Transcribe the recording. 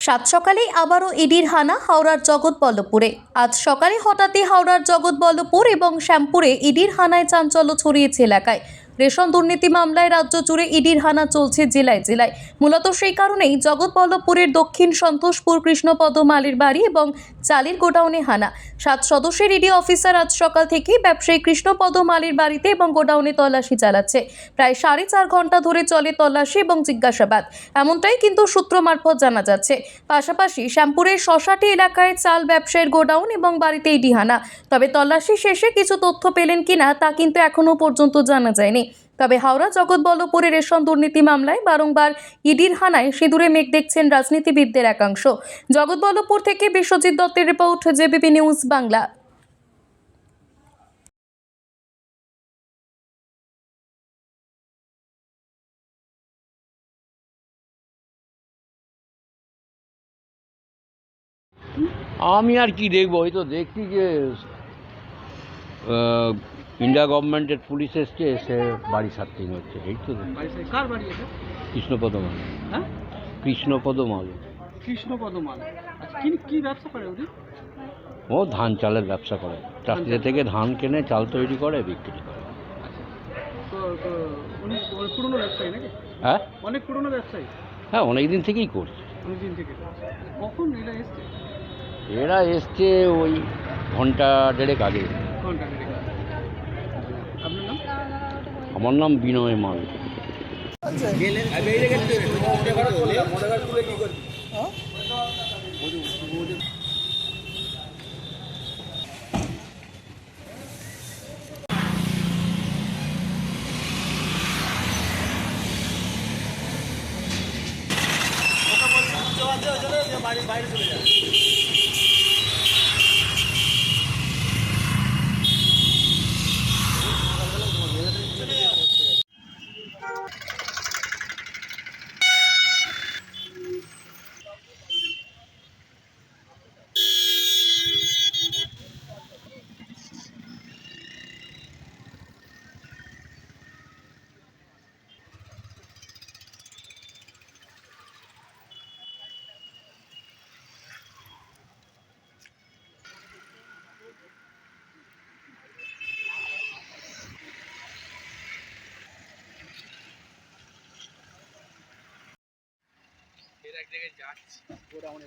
সাত সকালেই আবারও ইডির হানা হাওড়ার জগৎ জগৎবল্লভপুরে। আজ সকালে হঠাৎই হাওড়ার জগৎ জগৎবল্লভপুর এবং শ্যামপুরে ইডির হানায় চাঞ্চল্য ছড়িয়েছে এলাকায়। রেশন দুর্নীতি মামলায় রাজ্য জুড়ে ইডির হানা চলছে জেলায় জেলায়। মূলত সেই কারণেই জগৎবল্লভপুরের দক্ষিণ সন্তোষপুর কৃষ্ণপদ মালির বাড়ি এবং চালের গোডাউনে হানা। সাত সদস্যের ইডি অফিসার আজ সকাল থেকেই ব্যবসায়ী কৃষ্ণপদ মালির বাড়িতে এবং গোডাউনে তল্লাশি চালাচ্ছে। প্রায় সাড়ে চার ঘণ্টা ধরে চলে তল্লাশি এবং জিজ্ঞাসাবাদ। এমনটাই কিন্তু সূত্র মারফত জানা যাচ্ছে। পাশাপাশি শ্যামপুরের শশাটি এলাকায় চাল ব্যবসায়ীর গোডাউন এবং বাড়িতে ইডি হানা। তবে তল্লাশি শেষে কিছু তথ্য পেলেন কিনা তা কিন্তু এখনও পর্যন্ত জানা যায়নি। তবে হাওড়া জগৎবল্লভপুরে রেশন দুর্নীতি মামলায় বারংবার ইডির হানায় সিঁদুরে মেঘ দেখছেন রাজনীতিবিদদের একাংশ। জগৎবল্লভপুর থেকে বিশ্বজিৎ দত্তের রিপোর্ট, জেবিপি নিউজ বাংলা। আমি আর কি দেখব? ওই তো দেখছি যে ইন্ডিয়া গভর্নমেন্টের পুলিশ এসছে এসে বাড়ি সার্চিং হচ্ছে এই তো। কার বাড়ি এটা? কৃষ্ণপদ মাল। হ্যাঁ? কৃষ্ণপদ মাল। কৃষ্ণপদ মাল। আচ্ছা কি কি ব্যবসা করে উনি? ও ধান চালের ব্যবসা করে। চাল। থেকে ধান কেনে চাল তৈরি করে বিক্রি করে। আচ্ছা। পুরনো ব্যবসায়ী নাকি? হ্যাঁ? অনেক পুরনো ব্যবসায়ী? হ্যাঁ অনেক দিন থেকেই করছে। কখন এসছে? এরা এসছে ওই ঘণ্টা দেড়েক আগে। ঘণ্টা দেড়েক। আমার নাম বিনয় মাল। বাইরে চলে যায় এক জায়গায় যাচ্ছি গোডাউনে গোডাউনে